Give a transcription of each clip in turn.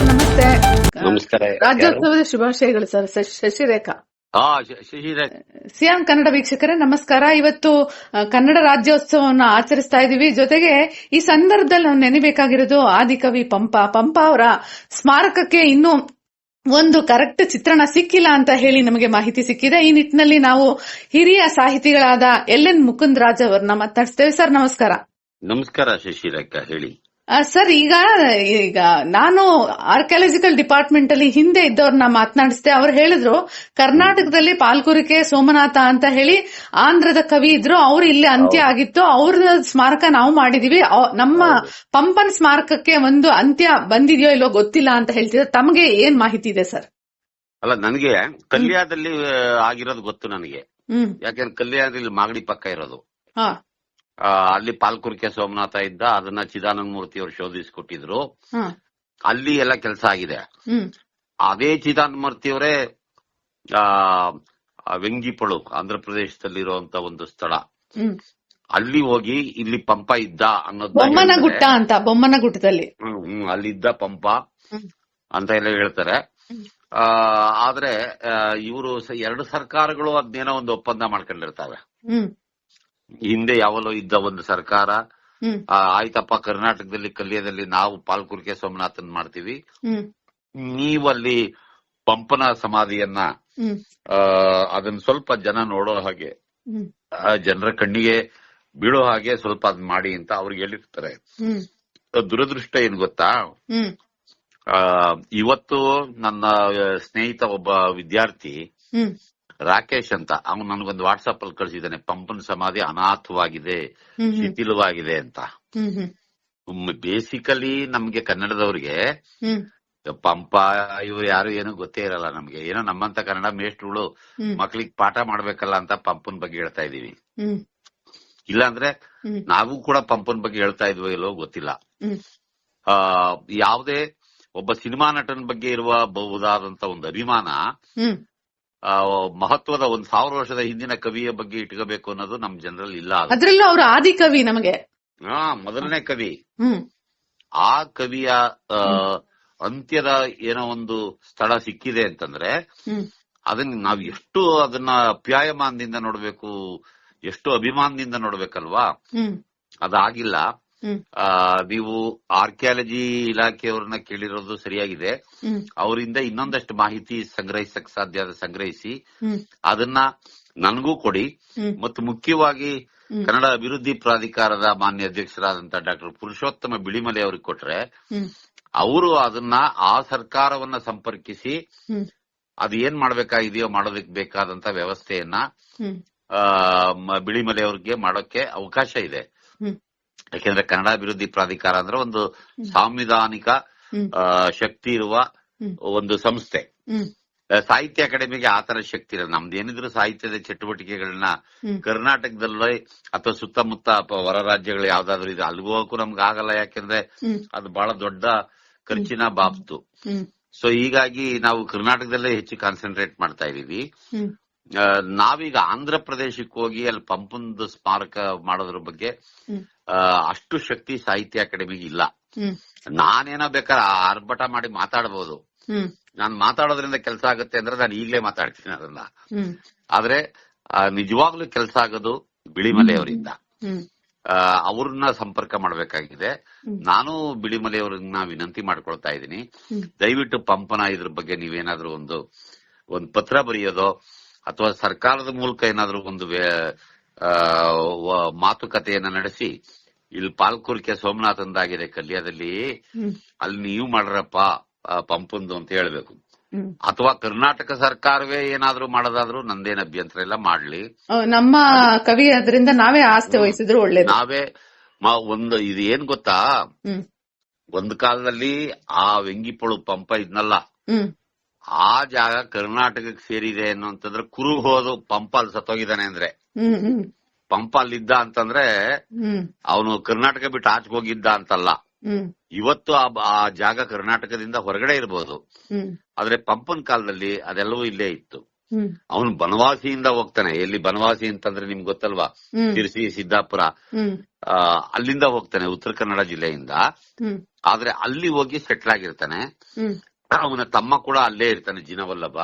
Sir ನಮಸ್ತೆ. ನಮಸ್ಕಾರ? ರಾಜ್ಯೋತ್ಸವದ ಶುಭಾಶಯಗಳು ಸರ್. ಶಶಿರೇಖಾ. ಸಿಎಂ ಶ- ಸಿಯಾನ್ ಕನ್ನಡ ವೀಕ್ಷಕರೇ ನಮಸ್ಕಾರ. ಇವತ್ತು ಕನ್ನಡ ರಾಜ್ಯೋತ್ಸವವನ್ನು ಆಚರಿಸ್ತಾ ಇದೀವಿ ಜೊತೆಗೆ ಈ ಸಂದರ್ಭದಲ್ಲಿ ನಾವು ನೆನಬೇಕಾಗಿರೋದು ಆದಿಕವಿ ಪಂಪ. ಪಂಪ ಅವರ ಸ್ಮಾರಕಕ್ಕೆ ಇನ್ನೂ ಒಂದು ಕರೆಕ್ಟ್ ಚಿತ್ರಣ ಸಿಕ್ಕಿಲ್ಲ ಅಂತ ಹೇಳಿ ನಮಗೆ ಮಾಹಿತಿ ಸಿಕ್ಕಿದೆ. ಈ ನಿಟ್ಟಿನಲ್ಲಿ ನಾವು ಹಿರಿಯ ಸಾಹಿತಿಗಳಾದ ಎಲ್ ಎನ್ ಮುಕುಂದ್ ರಾಜ್ ಅವರನ್ನ ಮಾತಾಡ್ತೇವೆ ಸರ್ ನಮಸ್ಕಾರ. ನಮಸ್ಕಾರ ಶಶಿರೇಖಾ. ಹೇಳಿ. ಆ, ಸರ್ ಈಗ ಈಗ ನಾನು ಆರ್ಕಿಯಾಲಜಿಕಲ್ ಡಿಪಾರ್ಟ್ಮೆಂಟ್ ಅಲ್ಲಿ ಹಿಂದೆ ಇದ್ದವ್ರನ್ನ ಮಾತನಾಡಿಸಿದೆ ಅವ್ರು ಹೇಳಿದ್ರು ಕರ್ನಾಟಕದಲ್ಲಿ ಪಾಲ್ಕುರಿಕೆ ಸೋಮನಾಥ ಅಂತ ಹೇಳಿ ಆಂಧ್ರದ ಕವಿ ಇದ್ರು ಅವ್ರು ಇಲ್ಲಿ ಅಂತ್ಯ ಆಗಿತ್ತು ಅವ್ರ ಸ್ಮಾರಕ ನಾವು ಮಾಡಿದೀವಿ ನಮ್ಮ ಪಂಪನ್ ಸ್ಮಾರಕಕ್ಕೆ ಒಂದು ಅಂತ್ಯ ಬಂದಿದೆಯೋ ಇಲ್ಲೋ ಗೊತ್ತಿಲ್ಲ ಅಂತ ಹೇಳ್ತಿದ್ರು ತಮಗೆ ಏನ್ ಮಾಹಿತಿ ಇದೆ ಸರ್? ಅಲ್ಲ ನನಗೆ ಕಲ್ಯಾದಲ್ಲಿ ಆಗಿರೋದು ಗೊತ್ತು ನನಗೆ. ಯಾಕಂದ್ರೆ ಕಲ್ಯಾಣದಲ್ಲಿ ಮಾಗಡಿ ಪಕ್ಕ ಇರೋದು. ಅಲ್ಲಿ ಪಾಲ್ಕುರ್ಕೆ ಸೋಮನಾಥ ಇದ್ದ ಅದನ್ನ ಚಿದಾನಂದ ಮೂರ್ತಿ ಅವರು ಶೋಧಿಸಿಕೊಟ್ಟಿದ್ರು ಅಲ್ಲಿ ಎಲ್ಲ ಕೆಲಸ ಆಗಿದೆ. ಹ್ಮ್. ಅದೇ ಚಿದಾನಂದ ಮೂರ್ತಿ ಅವರೇ ಆ ವೆಂಗಿಪಳು ಆಂಧ್ರ ಪ್ರದೇಶದಲ್ಲಿರುವಂತ ಒಂದು ಸ್ಥಳ. ಹ್ಮ್. ಅಲ್ಲಿ ಹೋಗಿ ಇಲ್ಲಿ ಪಂಪ ಇದ್ದ ಅನ್ನೋದು ಬೊಮ್ಮನ ಗುಟ್ಟ ಅಂತ ಬೊಮ್ಮನ ಗುಟ್ಟದಲ್ಲಿ. ಅಲ್ಲಿದ್ದ ಪಂಪ ಹ್ಮ್. ಅಂತ ಎಲ್ಲ ಹೇಳ್ತಾರೆ. ಆ, ಆದ್ರೆ ಇವರು ಎರಡು ಸರ್ಕಾರಗಳು ಅದ್ನೇನೋ ಒಂದು ಒಪ್ಪಂದ ಮಾಡ್ಕೊಂಡಿರ್ತಾವೆ. ಹ್ಮ್. ಹಿಂದೆ ಯಾವಲೋ ಇದ್ದ ಒಂದು ಸರ್ಕಾರ ಆಯ್ತಪ್ಪ ಕರ್ನಾಟಕದಲ್ಲಿ ಕಲ್ಯದಲ್ಲಿ ನಾವು ಪಾಲ್ಕುರ್ಕೆ ಸೋಮನಾಥನ್ ಮಾಡ್ತೀವಿ. ನೀವಲ್ಲಿ ಪಂಪನ ಸಮಾಧಿಯನ್ನ ಅದನ್ನ ಸ್ವಲ್ಪ ಜನ ನೋಡೋ ಹಾಗೆ ಜನರ ಕಣ್ಣಿಗೆ ಬೀಳೋ ಹಾಗೆ ಸ್ವಲ್ಪ ಅದ್ ಮಾಡಿ ಅಂತ ಅವ್ರಿಗೆ ಹೇಳಿರ್ತಾರೆ. ದುರದೃಷ್ಟ ಏನ್ ಗೊತ್ತಾ? ಆ, ಇವತ್ತು ನನ್ನ ಸ್ನೇಹಿತ ಒಬ್ಬ ವಿದ್ಯಾರ್ಥಿ ರಾಕೇಶ್ ಅಂತ ಅವನು ನನಗೊಂದು ವಾಟ್ಸ್ಆಪ್ ಅಲ್ಲಿ ಕಳಿಸಿದ್ದಾನೆ ಪಂಪನ ಸಮಾಧಿ ಅನಾಥವಾಗಿದೆ ಶಿಥಿಲವಾಗಿದೆ ಅಂತ. ಬೇಸಿಕಲಿ ನಮ್ಗೆ ಕನ್ನಡದವ್ರಿಗೆ ಪಂಪ ಇವ್ರು ಯಾರು ಏನು ಗೊತ್ತೇ ಇರಲ್ಲ ನಮ್ಗೆ. ಏನೋ ನಮ್ಮಂತ ಕನ್ನಡ ಮೇಷ್ಟ್ರುಗಳು ಮಕ್ಳಿಗೆ ಪಾಠ ಮಾಡ್ಬೇಕಲ್ಲ ಅಂತ ಪಂಪನ್ ಬಗ್ಗೆ ಹೇಳ್ತಾ ಇದೀವಿ ಇಲ್ಲಾಂದ್ರೆ ನಾವು ಕೂಡ ಪಂಪನ್ ಬಗ್ಗೆ ಹೇಳ್ತಾ ಇದ್ವೋ ಇಲ್ಲೋ ಗೊತ್ತಿಲ್ಲ. ಆ ಯಾವುದೇ ಒಬ್ಬ ಸಿನಿಮಾ ನಟನ ಬಗ್ಗೆ ಇರುವ ಬಹುದಾದಂತ ಒಂದು ಅಭಿಮಾನ ಮಹತ್ವದ ಒಂದ್ ಸಾವಿರ ವರ್ಷದ ಹಿಂದಿನ ಕವಿಯ ಬಗ್ಗೆ ಇಟ್ಕೋಬೇಕು ಅನ್ನೋದು ನಮ್ ಜನರಲ್ಲಿ ಇಲ್ಲ ಅದ್ರಲ್ಲೂ ಅವರು ಆದಿ ಕವಿ ನಮಗೆ. ಹಾ ಮೊದಲನೇ ಕವಿ. ಆ ಕವಿಯ ಅಂತ್ಯದ ಏನೋ ಒಂದು ಸ್ಥಳ ಸಿಕ್ಕಿದೆ ಅಂತಂದ್ರೆ ಅದನ್ನ ನಾವ್ ಎಷ್ಟು ಅದನ್ನ ಅಪ್ಯಾಯಮಾನದಿಂದ ನೋಡ್ಬೇಕು ಎಷ್ಟು ಅಭಿಮಾನದಿಂದ ನೋಡ್ಬೇಕಲ್ವಾ? ಅದಾಗಿಲ್ಲ. ನೀವು ಆರ್ಕಿಯಾಲಜಿ ಇಲಾಖೆಯವ್ರನ್ನ ಕೇಳಿರೋದು ಸರಿಯಾಗಿದೆ. ಅವರಿಂದ ಇನ್ನೊಂದಷ್ಟು ಮಾಹಿತಿ ಸಂಗ್ರಹಿಸಕ್ ಸಾಧ್ಯ ಆದ ಸಂಗ್ರಹಿಸಿ. ಅದನ್ನ ನನಗೂ ಕೊಡಿ. ಮತ್ತು ಮುಖ್ಯವಾಗಿ ಕನ್ನಡ ಅಭಿವೃದ್ಧಿ ಪ್ರಾಧಿಕಾರದ ಮಾನ್ಯ ಅಧ್ಯಕ್ಷರಾದಂತ ಡಾಕ್ಟರ್ ಪುರುಷೋತ್ತಮ ಬಿಳಿಮಲೆ ಅವ್ರಿಗೆ ಕೊಟ್ರೆ ಅವರು ಅದನ್ನ ಆ ಸರ್ಕಾರವನ್ನ ಸಂಪರ್ಕಿಸಿ ಅದು ಏನ್ ಮಾಡ್ಬೇಕಾಗಿದೆಯೋ ಮಾಡೋದಕ್ಕೆ ಬೇಕಾದಂತ ವ್ಯವಸ್ಥೆಯನ್ನ ಬಿಳಿಮಲೆ ಅವ್ರಿಗೆ ಮಾಡೋಕೆ ಅವಕಾಶ ಇದೆ. ಯಾಕೆಂದ್ರೆ ಕನ್ನಡ ಅಭಿವೃದ್ಧಿ ಪ್ರಾಧಿಕಾರ ಅಂದ್ರೆ ಒಂದು ಸಾಂವಿಧಾನಿಕ ಶಕ್ತಿ ಇರುವ ಒಂದು ಸಂಸ್ಥೆ. ಸಾಹಿತ್ಯ ಅಕಾಡೆಮಿಗೆ ಆ ತರ ಶಕ್ತಿ ಇಲ್ಲ. ನಮ್ದು ಏನಿದ್ರು ಸಾಹಿತ್ಯದ ಚಟುವಟಿಕೆಗಳನ್ನ ಕರ್ನಾಟಕದಲ್ಲಿ ಅಥವಾ ಸುತ್ತಮುತ್ತ ಹೊರ ರಾಜ್ಯಗಳು ಯಾವ್ದಾದ್ರು ಇದೆ ಅಲ್ಲಿಗೆ ಹೋಗಕ್ಕೂ ನಮ್ಗೆ ಆಗಲ್ಲ. ಯಾಕೆಂದ್ರೆ ಅದು ಬಹಳ ದೊಡ್ಡ ಖರ್ಚಿನ ಬಾಬ್ತು. ಸೊ ಹೀಗಾಗಿ ನಾವು ಕರ್ನಾಟಕದಲ್ಲೇ ಹೆಚ್ಚು ಕಾನ್ಸಂಟ್ರೇಟ್ ಮಾಡ್ತಾ ಇದೀವಿ. ನಾವೀಗ ಆಂಧ್ರ ಪ್ರದೇಶಕ್ಕೆ ಹೋಗಿ ಅಲ್ಲಿ ಪಂಪಂದು ಸ್ಮಾರಕ ಮಾಡೋದ್ರ ಬಗ್ಗೆ ಅಷ್ಟು ಶಕ್ತಿ ಸಾಹಿತ್ಯ ಅಕಾಡೆಮಿಗೆ ಇಲ್ಲ. ನಾನೇನೋ ಬೇಕಾದ್ರೆ ಆರ್ಭಟ ಮಾಡಿ ಮಾತಾಡಬಹುದು ನಾನು ಮಾತಾಡೋದ್ರಿಂದ ಕೆಲಸ ಆಗುತ್ತೆ ಅಂದ್ರೆ ನಾನು ಈಗಲೇ ಮಾತಾಡ್ತೀನಿ ಅದನ್ನ. ಆದ್ರೆ ನಿಜವಾಗ್ಲೂ ಕೆಲಸ ಆಗೋದು ಬಿಳಿಮಲೆಯವರಿಂದ. ಅವ್ರನ್ನ ಸಂಪರ್ಕ ಮಾಡಬೇಕಾಗಿದೆ. ನಾನು ಬಿಳಿಮಲೆಯವ್ರನ್ನ ವಿನಂತಿ ಮಾಡ್ಕೊಳ್ತಾ ಇದ್ದೀನಿ. ದಯವಿಟ್ಟು ಪಂಪನ ಇದ್ರ ಬಗ್ಗೆ ನೀವೇನಾದ್ರೂ ಒಂದು ಒಂದು ಪತ್ರ ಬರೆಯೋದೋ ಅಥವಾ ಸರ್ಕಾರದ ಮೂಲಕ ಏನಾದರೂ ಒಂದು ಮಾತುಕತೆಯನ್ನ ನಡೆಸಿ ಇಲ್ಲಿ ಪಾಲ್ಕುರ್ಕೆ ಸೋಮನಾಥಂದಾಗಿದೆ ಕಲ್ಯಾದಲ್ಲಿ ಅಲ್ಲಿ ನೀವು ಮಾಡ್ರಪ್ಪ ಪಂಪಂದು ಅಂತ ಹೇಳ್ಬೇಕು. ಅಥವಾ ಕರ್ನಾಟಕ ಸರ್ಕಾರವೇ ಏನಾದ್ರೂ ಮಾಡೋದಾದ್ರೂ ನಂದೇನ್ ಅಭ್ಯಂತರ ಎಲ್ಲ ಮಾಡ್ಲಿ. ನಮ್ಮ ಕವಿ ಅದರಿಂದ ನಾವೇ ಆಸ್ತಿ ವಹಿಸಿದ್ರು ಒಳ್ಳೇದು. ನಾವೇ ಒಂದು ಇದು ಏನ್ ಗೊತ್ತಾ? ಒಂದ್ ಕಾಲದಲ್ಲಿ ಆ ವೆಂಗಿಪೊಳು ಪಂಪ ಇದ್ನಲ್ಲ. ಆ ಜಾಗ ಕರ್ನಾಟಕಕ್ಕೆ ಸೇರಿದೆ ಅನ್ನೋಂತಂದ್ರೆ ಕುರು ಹೋದು ಪಂಪಾಲ್ ಸತ್ತೋಗಿದ್ದಾನೆ ಅಂದ್ರೆ. ಪಂಪಾಲ್ ಇದ್ದ ಅಂತಂದ್ರೆ ಅವನು ಕರ್ನಾಟಕ ಬಿಟ್ಟು ಆಚೆ ಹೋಗಿದ್ದ ಅಂತಲ್ಲ. ಇವತ್ತು ಆ ಜಾಗ ಕರ್ನಾಟಕದಿಂದ ಹೊರಗಡೆ ಇರಬಹುದು ಆದ್ರೆ ಪಂಪನ್ ಕಾಲದಲ್ಲಿ ಅದೆಲ್ಲವೂ ಇಲ್ಲೇ ಇತ್ತು. ಅವನು ಬನವಾಸಿಯಿಂದ ಹೋಗ್ತಾನೆ. ಎಲ್ಲಿ ಬನವಾಸಿ ಅಂತಂದ್ರೆ ನಿಮ್ಗೆ ಗೊತ್ತಲ್ವಾ? ಶಿರ್ಸಿ ತಿರ್ಸಿ ಸಿದ್ದಾಪುರ. ಅಲ್ಲಿಂದ ಹೋಗ್ತಾನೆ ಉತ್ತರ ಕನ್ನಡ ಜಿಲ್ಲೆಯಿಂದ. ಆದ್ರೆ ಅಲ್ಲಿ ಹೋಗಿ ಸೆಟ್ಲ್ ಆಗಿರ್ತಾನೆ. ಅವನ ತಮ್ಮ ಕೂಡ ಅಲ್ಲೇ ಇರ್ತಾನೆ ಜಿನವಲ್ಲಭ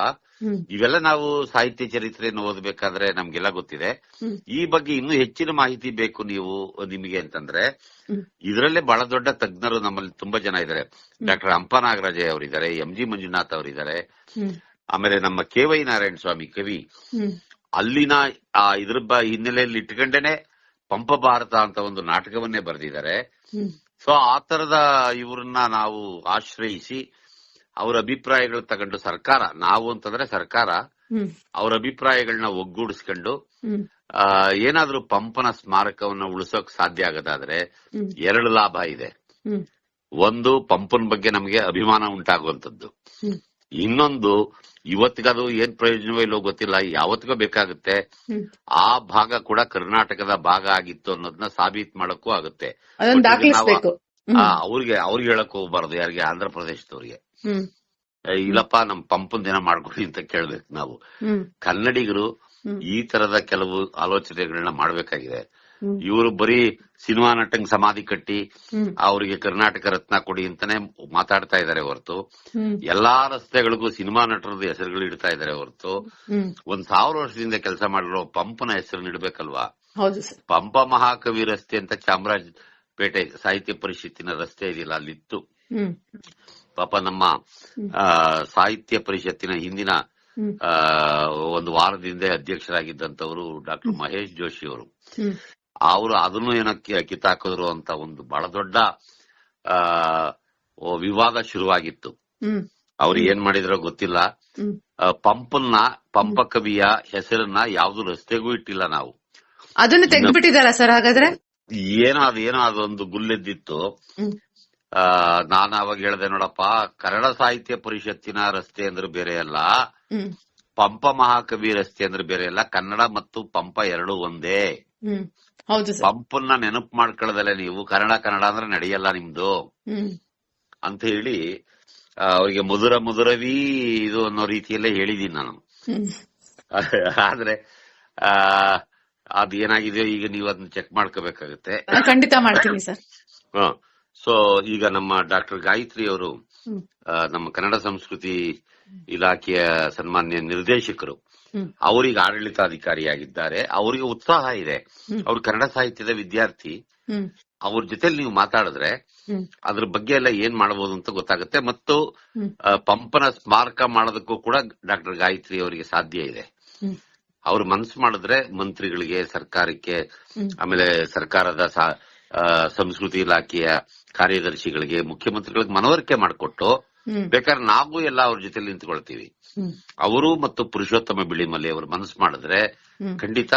ಇವೆಲ್ಲ ನಾವು ಸಾಹಿತ್ಯ ಚರಿತ್ರೆಯನ್ನು ಓದಬೇಕಾದ್ರೆ ನಮ್ಗೆಲ್ಲ ಗೊತ್ತಿದೆ. ಈ ಬಗ್ಗೆ ಇನ್ನು ಹೆಚ್ಚಿನ ಮಾಹಿತಿ ಬೇಕು ನೀವು ನಿಮಗೆ ಅಂತಂದ್ರೆ. ಇದರಲ್ಲೇ ಬಹಳ ದೊಡ್ಡ ತಜ್ಞರು ನಮ್ಮಲ್ಲಿ ತುಂಬಾ ಜನ ಇದ್ದಾರೆ. ಡಾಕ್ಟರ್ ಅಂಪ ನಾಗರಾಜಯ್ಯ ಅವರಿದ್ದಾರೆ ಎಂ ಜಿ ಮಂಜುನಾಥ್ ಅವರಿದ್ದಾರೆ. ಆಮೇಲೆ ನಮ್ಮ ಕೆ ವೈ ನಾರಾಯಣ ಸ್ವಾಮಿ ಕವಿ. ಅಲ್ಲಿನ ಆ ಇದ್ರ ಬ ಹಿನ್ನೆಲೆಯಲ್ಲಿ ಇಟ್ಕೊಂಡೇನೆ ಪಂಪ ಭಾರತ ಅಂತ ಒಂದು ನಾಟಕವನ್ನೇ ಬರೆದಿದ್ದಾರೆ. ಸೊ ಆ ತರದ ಇವ್ರನ್ನ ನಾವು ಆಶ್ರಯಿಸಿ ಅವರ ಅಭಿಪ್ರಾಯಗಳು ತಗೊಂಡು ಸರ್ಕಾರ ನಾವು ಅಂತಂದ್ರೆ ಸರ್ಕಾರ ಅವ್ರ ಅಭಿಪ್ರಾಯಗಳನ್ನ ಒಗ್ಗೂಡಿಸ್ಕೊಂಡು ಏನಾದ್ರೂ ಪಂಪನ ಸ್ಮಾರಕವನ್ನ ಉಳಿಸೋಕ್ ಸಾಧ್ಯ ಆಗದಾದ್ರೆ ಎರಡು ಲಾಭ ಇದೆ. ಒಂದು ಪಂಪನ ಬಗ್ಗೆ ನಮಗೆ ಅಭಿಮಾನ ಉಂಟಾಗುವಂತದ್ದು ಇನ್ನೊಂದು ಇವತ್ತಿಗದು ಏನ್ ಪ್ರಯೋಜನವೋ ಇಲ್ಲೋ ಗೊತ್ತಿಲ್ಲ ಯಾವತ್ತಿಗೋ ಬೇಕಾಗುತ್ತೆ. ಆ ಭಾಗ ಕೂಡ ಕರ್ನಾಟಕದ ಭಾಗ ಆಗಿತ್ತು ಅನ್ನೋದನ್ನ ಸಾಬೀತ್ ಮಾಡಕ್ಕೂ ಆಗುತ್ತೆ. ಅವ್ರಿಗೆ ಅವ್ರಿಗೆ ಹೇಳಕ್ ಹೋಗ್ಬಾರ್ದು ಯಾರಿಗೆ ಆಂಧ್ರ ಪ್ರದೇಶದವ್ರಿಗೆ. ಇಲ್ಲಪ್ಪ ನಮ್ ಪಂಪನ್ ದಿನ ಮಾಡ್ಕೊಡಿ ಅಂತ ಕೇಳ್ಬೇಕು ನಾವು. ಕನ್ನಡಿಗರು ಈ ತರದ ಕೆಲವು ಆಲೋಚನೆಗಳನ್ನ ಮಾಡ್ಬೇಕಾಗಿದೆ. ಇವರು ಬರೀ ಸಿನಿಮಾ ನಟಂಗ್ ಸಮಾಧಿ ಕಟ್ಟಿ ಅವರಿಗೆ ಕರ್ನಾಟಕ ರತ್ನ ಕೊಡಿ ಅಂತಾನೆ ಮಾತಾಡ್ತಾ ಇದಾರೆ ಹೊರತು. ಎಲ್ಲಾ ರಸ್ತೆಗಳಿಗೂ ಸಿನಿಮಾ ನಟರದ್ದು ಹೆಸರುಗಳು ಇಡ್ತಾ ಇದ್ದಾರೆ ಹೊರತು. ಒಂದ್ ಸಾವಿರ ವರ್ಷದಿಂದ ಕೆಲಸ ಮಾಡಿರೋ ಪಂಪನ ಹೆಸರನ್ನ ಇಡ್ಬೇಕಲ್ವಾ? ಪಂಪ ಮಹಾಕವಿ ರಸ್ತೆ ಅಂತ ಚಾಮರಾಜಪೇಟೆ ಸಾಹಿತ್ಯ ಪರಿಷತ್ತಿನ ರಸ್ತೆ ಇದೆಯಲ್ಲ ಅಲ್ಲಿತ್ತು. ಪಾಪ ನಮ್ಮ ಆ, ಸಾಹಿತ್ಯ ಪರಿಷತ್ತಿನ ಹಿಂದಿನ ಆ, ಒಂದು ವಾರದಿಂದ ಅಧ್ಯಕ್ಷರಾಗಿದ್ದಂತವರು ಡಾಕ್ಟರ್ ಮಹೇಶ್ ಜೋಶಿ ಅವರು. ಅವರು ಅದನ್ನು ಏನಕ್ಕೆ ಕಿತ್ತಾಕಿದ್ರು ಅಂತ ಒಂದು ಬಹಳ ದೊಡ್ಡ ಆ ವಿವಾದ ಶುರುವಾಗಿತ್ತು. ಅವ್ರು ಏನ್ ಮಾಡಿದ್ರೋ ಗೊತ್ತಿಲ್ಲ. ಪಂಪನ್ನ ಪಂಪ ಕವಿಯ ಹೆಸರನ್ನ ಯಾವ್ದು ರಸ್ತೆಗೂ ಇಟ್ಟಿಲ್ಲ ನಾವು. ಅದನ್ನು ಬಿಟ್ಟಿದ್ದಾರೆ ಸರ್ ಹಾಗಾದ್ರೆ? ಏನೋ ಅದೇನೋ ಅದೊಂದು ಗುಲ್ಲೆದ್ದಿತ್ತು. ನಾನು ಅವಾಗ ಹೇಳ್ದೆ ನೋಡಪ್ಪ ಕನ್ನಡ ಸಾಹಿತ್ಯ ಪರಿಷತ್ತಿನ ರಸ್ತೆ ಅಂದ್ರೆ ಬೇರೆ ಅಲ್ಲ. ಪಂಪ ಮಹಾಕವಿ ರಸ್ತೆ ಅಂದ್ರೆ ಬೇರೆ ಅಲ್ಲ. ಕನ್ನಡ ಮತ್ತು ಪಂಪ ಎರಡು ಒಂದೇ. ಪಂಪನ್ನ ನೆನಪು ಮಾಡ್ಕೊಳ್ಳದಲ್ಲೇ ನೀವು. ಕನ್ನಡ ಕನ್ನಡ ಅಂದ್ರೆ ನಡೆಯಲ್ಲ ನಿಮ್ದು. ಅಂತ ಹೇಳಿ ಅವರಿಗೆ ಮಧುರ ಮುದುರವಿ ಇದು ಅನ್ನೋ ರೀತಿಯಲ್ಲೇ ಹೇಳಿದೀನಿ ನಾನು. ಆದ್ರೆ ಆ ಅದೇನಾಗಿದೆಯೋ ಈಗ ನೀವು ಅದನ್ನ ಚೆಕ್ ಮಾಡ್ಕೋಬೇಕಾಗತ್ತೆ. ಖಂಡಿತ ಮಾಡ್ತೀನಿ ಸರ್. ಸೊ ಈಗ ನಮ್ಮ ಡಾಕ್ಟರ್ ಗಾಯತ್ರಿ ಅವರು ನಮ್ಮ ಕನ್ನಡ ಸಂಸ್ಕೃತಿ ಇಲಾಖೆಯ ಸನ್ಮಾನ್ಯ ನಿರ್ದೇಶಕರು. ಅವರಿಗೆ ಆಡಳಿತಾಧಿಕಾರಿಯಾಗಿದ್ದಾರೆ. ಅವರಿಗೆ ಉತ್ಸಾಹ ಇದೆ. ಅವರು ಕನ್ನಡ ಸಾಹಿತ್ಯದ ವಿದ್ಯಾರ್ಥಿ. ಅವ್ರ ಜೊತೆಲಿ ನೀವು ಮಾತಾಡಿದ್ರೆ ಅದ್ರ ಬಗ್ಗೆ ಎಲ್ಲ ಏನ್ ಮಾಡಬಹುದು ಅಂತ ಗೊತ್ತಾಗುತ್ತೆ. ಮತ್ತು ಪಂಪನ ಸ್ಮಾರಕ ಮಾಡೋದಕ್ಕೂ ಕೂಡ ಡಾಕ್ಟರ್ ಗಾಯತ್ರಿ ಅವರಿಗೆ ಸಾಧ್ಯ ಇದೆ. ಅವ್ರು ಮನಸ್ಸು ಮಾಡಿದ್ರೆ ಮಂತ್ರಿಗಳಿಗೆ ಸರ್ಕಾರಕ್ಕೆ ಆಮೇಲೆ ಸರ್ಕಾರದ ಸಂಸ್ಕೃತಿ ಇಲಾಖೆಯ ಕಾರ್ಯದರ್ಶಿಗಳಿಗೆ ಮುಖ್ಯಮಂತ್ರಿಗಳಿಗೆ ಮನವರಿಕೆ ಮಾಡಿಕೊಟ್ಟು ಬೇಕಾದ್ರೆ ನಾವು ಎಲ್ಲ ಅವ್ರ ಜೊತೆ ನಿಂತ್ಕೊಳ್ತೀವಿ. ಅವರು ಮತ್ತು ಪುರುಷೋತ್ತಮ ಬಿಳಿಮಲ್ಲಿ ಅವರು ಮನಸ್ಸು ಮಾಡಿದ್ರೆ ಖಂಡಿತ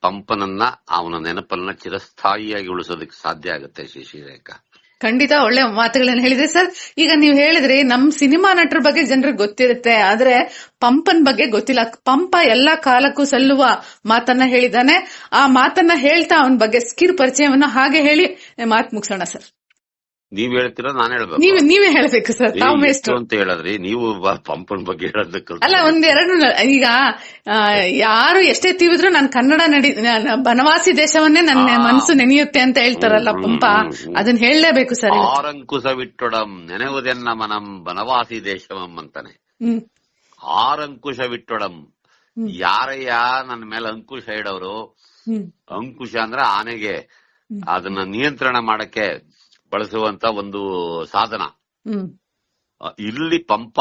ಪಂಪನನ್ನ ಅವನ ನೆನಪನ್ನ ಚಿರಸ್ಥಾಯಿಯಾಗಿ ಉಳಿಸೋದಕ್ಕೆ ಸಾಧ್ಯ ಆಗುತ್ತೆ ಶಶಿರೇಖಾ. ಖಂಡಿತ ಒಳ್ಳೆ ಮಾತುಗಳನ್ನ ಹೇಳಿದ್ರೆ ಸರ್. ಈಗ ನೀವು ಹೇಳಿದ್ರಿ ನಮ್ ಸಿನಿಮಾ ನಟರ ಬಗ್ಗೆ ಜನರಿಗೆ ಗೊತ್ತಿರುತ್ತೆ ಆದ್ರೆ ಪಂಪನ್ ಬಗ್ಗೆ ಗೊತ್ತಿಲ್ಲ. ಪಂಪ ಎಲ್ಲಾ ಕಾಲಕ್ಕೂ ಸಲ್ಲುವ ಮಾತನ್ನ ಹೇಳಿದಾನೆ ಆ ಮಾತನ್ನ ಹೇಳ್ತಾ ಅವನ ಬಗ್ಗೆ ಸ್ಕಿರ್ ಪರಿಚಯವನ್ನ ಹಾಗೆ ಹೇಳಿ ಮಾತು ಮುಗಿಸೋಣ ಸರ್. ನೀವ್ ಹೇಳ್ತೀರಾ ನಾನು ಹೇಳ್ಬೇಕು. ನೀವೇ ನೀವೇ ಹೇಳ್ಬೇಕು ಸರ್ ತಾವ್ ಅಂತ ಹೇಳಿದ್ರಿ? ನೀವು ಪಂಪನ್ ಬಗ್ಗೆ ಹೇಳೋದಕ್ಕೆ ಅಲ್ಲ ಒಂದೆರಡು ಈಗ ಆ, ಯಾರು ಎಷ್ಟೇ ತೀವಿದ್ರು ನಾನ್ ಕನ್ನಡ ನಡಿ ಬನವಾಸಿ ದೇಶವನ್ನೇ ನನ್ನ. ಮನಸ್ಸು ನೆನೆಯುತ್ತೆ ಅಂತ ಹೇಳ್ತಾರಲ್ಲ ಪಂಪ. ಅದನ್ನ ಹೇಳಲೇಬೇಕು ಸರ್ ಆರಂಕುಶ ವಿಟ್ಟೊಡಂ ನೆನೆವುದೆನ್ನ ಮನಂ ಬನವಾಸಿ ದೇಶವಂ ಅಂತಾನೆ. ಹ್ಮ್. ಆರಂಕುಶವಿಟ್ಟೊಡಂ. ಹ್ಮ್. ಯಾರಯ್ಯ ನನ್ನ ಮೇಲೆ ಅಂಕುಶ ಇಡೋರು? ಅಂಕುಶ ಅಂದ್ರೆ ಆನೆಗೆ. ಅದನ್ನ ನಿಯಂತ್ರಣ ಮಾಡಕ್ಕೆ ಬಳಸುವಂತ ಒಂದು ಸಾಧನ. ಇಲ್ಲಿ ಪಂಪ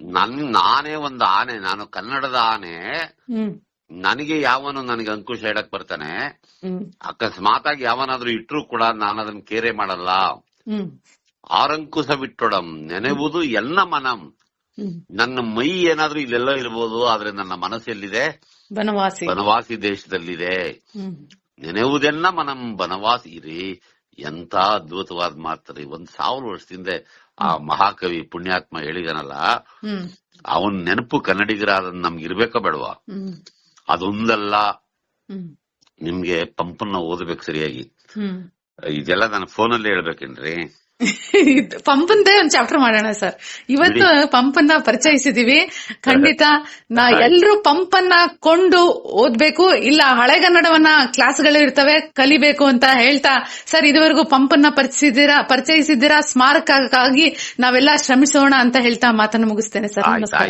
ನನ್ ನಾನೇ ಒಂದು ಆನೆ ನಾನು ಕನ್ನಡದ ಆನೆ ನನಗೆ ಯಾವನು ನನಗೆ ಅಂಕುಶ ಹೇಳಕ್ ಬರ್ತಾನೆ. ಅಕಸ್ಮಾತ್ ಆಗಿ ಯಾವನಾದ್ರೂ ಇಟ್ರು ಕೂಡ ನಾನು ಅದನ್ನ ಕೇರೆ ಮಾಡಲ್ಲ. ಆರಂಕುಶ ಬಿಟ್ಟೊಡಂ ನೆನೆವುದು ಎಲ್ಲ ಮನಂ. ನನ್ನ ಮೈ ಏನಾದ್ರೂ ಇಲ್ಲೆಲ್ಲ ಇರ್ಬೋದು ಆದ್ರೆ ನನ್ನ ಮನಸ್ಸೆಲ್ಲಿದೆ? ಬನವಾಸಿ. ಬನವಾಸಿ ದೇಶದಲ್ಲಿದೆ. ನೆನೆಯುವುದೆಲ್ಲ ಮನಂ ಬನವಾಸಿ ಇರಿ ಎಂತ ಅದ್ಭುತವಾದ ಮಾತ್ರಿ ಒಂದ್ ಸಾವಿರ ವರ್ಷದಿಂದ ಆ ಮಹಾಕವಿ ಪುಣ್ಯಾತ್ಮ ಹೇಳಿದನಲ್ಲ ಅವನ್ ನೆನಪು ಕನ್ನಡಿಗರಾದ ನಮ್ಗೆ ಇರ್ಬೇಕ ಬೇಡವ? ಅದೊಂದಲ್ಲ ನಿಮ್ಗೆ ಪಂಪನ್ನ ಓದ್ಬೇಕು ಸರಿಯಾಗಿ. ಇದೆಲ್ಲ ನಾನು ಫೋನಲ್ಲಿ ಹೇಳ್ಬೇಕೇನ್ರಿ. ಪಂಪಂದೇ ಒಂದ್ ಚಾಪ್ಟರ್ ಮಾಡೋಣ ಸರ್ ಇವತ್ತು ಪಂಪನ್ನ ಪರಿಚಯಿಸಿದೀವಿ. ಖಂಡಿತ ನಾ ಎಲ್ರು ಪಂಪನ್ನ ಕೊಂಡು ಓದ್ಬೇಕು ಇಲ್ಲ ಹಳೆಗನ್ನಡವನ್ನ ಕ್ಲಾಸ್ಗಳು ಇರ್ತವೆ ಕಲಿಬೇಕು ಅಂತ ಹೇಳ್ತಾ ಸರ್ ಇದುವರೆಗೂ ಪಂಪನ್ನ ಪರಿಚಯಿಸಿದ್ದೀರಾ ಪರಿಚಯಿಸಿದ್ದೀರಾ ಸ್ಮಾರಕಕ್ಕಾಗಿ ನಾವೆಲ್ಲ ಶ್ರಮಿಸೋಣ ಅಂತ ಹೇಳ್ತಾ ಮಾತನ್ನು ಮುಗಿಸ್ತೇನೆ ಸರ್ ನಮಸ್ಕಾರ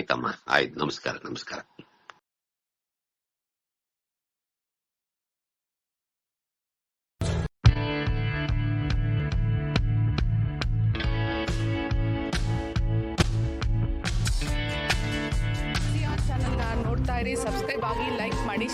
ನಮಸ್ಕಾರ.